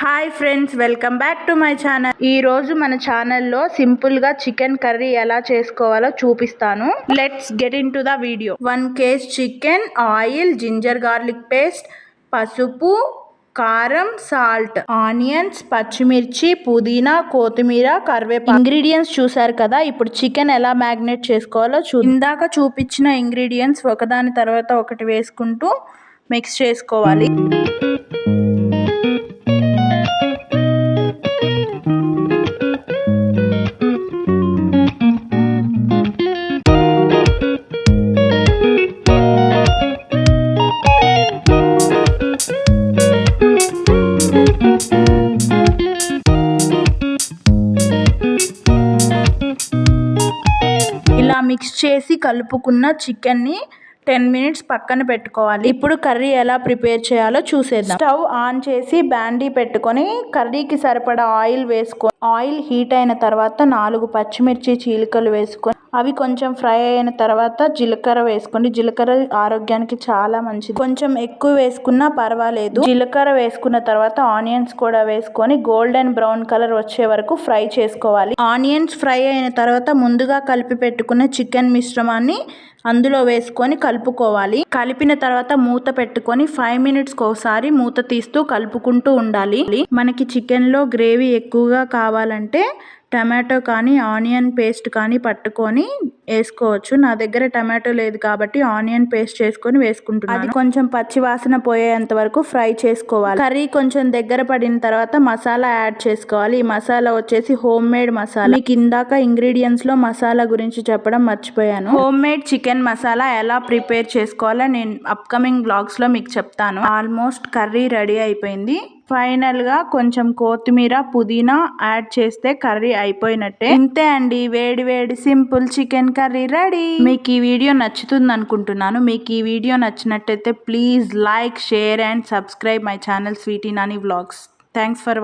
Hi friends welcome back to my channel ఈ రోజు మన ఛానల్లో సింపుల్గా చికెన్ కర్రీ ఎలా చేసుకోవాలో చూపిస్తాను. Let's get into the video one KG chicken oil ginger garlic paste పసుపు కారం సాల్ట్ ఆనియన్స్ పచ్చిమిర్చి పుదీనా కొత్తిమీర కరివేపాకు. ఇంగ్రీడియంట్స్ చూసారు కదా ఇప్పుడు చికెన్ ఎలా మ్యాగ్నేట్ చేసుకోవాలో చూ ఇందాక చూపించిన ఇంగ్రీడియంట్స్ ఒకదాని తర్వాత ఒకటి వేసుకుంటూ మిక్స్ చేసుకోవాలి. ఇలా మిక్స్ చేసి కలుపుకున్న చికెన్ని టెన్ మినిట్స్ పక్కన పెట్టుకోవాలి. ఇప్పుడు కర్రీ ఎలా ప్రిపేర్ చేయాలో చూసేద్దాం. స్టవ్ ఆన్ చేసి బ్యాండీ పెట్టుకొని కర్రీకి సరిపడా ఆయిల్ వేసుకొని ఆయిల్ హీట్ అయిన తర్వాత నాలుగు పచ్చిమిర్చి చీలికలు వేసుకొని అవి కొంచెం ఫ్రై అయిన తర్వాత జీలకర్ర వేసుకోండి. జీలకర్ర ఆరోగ్యానికి చాలా మంచిది. కొంచెం ఎక్కువ వేసుకున్నా పర్వాలేదు. జీలకర్ర వేసుకున్న తర్వాత ఆనియన్స్ కూడా వేసుకొని గోల్డెన్ బ్రౌన్ కలర్ వచ్చే వరకు ఫ్రై చేసుకోవాలి. ఆనియన్స్ ఫ్రై అయిన తర్వాత ముందుగా కలిపి పెట్టుకున్న చికెన్ మిశ్రమాన్ని అందులో వేసుకొని కలుపుకోవాలి. కలిపిన తర్వాత మూత పెట్టుకొని ఫైవ్ మినిట్స్కి ఒకసారి మూత తీస్తూ కలుపుకుంటూ ఉండాలి. మనకి చికెన్లో గ్రేవీ ఎక్కువగా కావాలంటే టమాటో కానీ ఆనియన్ పేస్ట్ కానీ పట్టుకొని వేసుకోవచ్చు. నా దగ్గర టమాటో లేదు కాబట్టి ఆనియన్ పేస్ట్ చేసుకొని వేసుకుంటున్నాను. అది కొంచెం పచ్చి వాసన పోయేంత వరకు ఫ్రై చేసుకోవాలి. కర్రీ కొంచెం దగ్గర పడిన తర్వాత మసాలా యాడ్ చేసుకోవాలి. ఈ మసాలా వచ్చేసి హోమ్ మేడ్ మసాలా. మీకు ఇందాక ఇంగ్రీడియంట్స్లో మసాలా గురించి చెప్పడం మర్చిపోయాను. హోమ్ మేడ్ చికెన్ మసాలా ఎలా ప్రిపేర్ చేసుకోవాలో నేను అప్కమింగ్ బ్లాగ్స్లో మీకు చెప్తాను. ఆల్మోస్ట్ కర్రీ రెడీ అయిపోయింది. ఫైనల్గా కొంచెం కొత్తిమీర పుదీనా యాడ్ చేస్తే కర్రీ అయిపోయినట్టే. ఇంతే అండి. వేడి వేడి సింపుల్ చికెన్ కర్రీ రెడీ. మీకు ఈ వీడియో నచ్చుతుంది అనుకుంటున్నాను మీకు ఈ వీడియో నచ్చినట్టయితే please like share and subscribe my channel Sweety Nani vlogs. Thanks for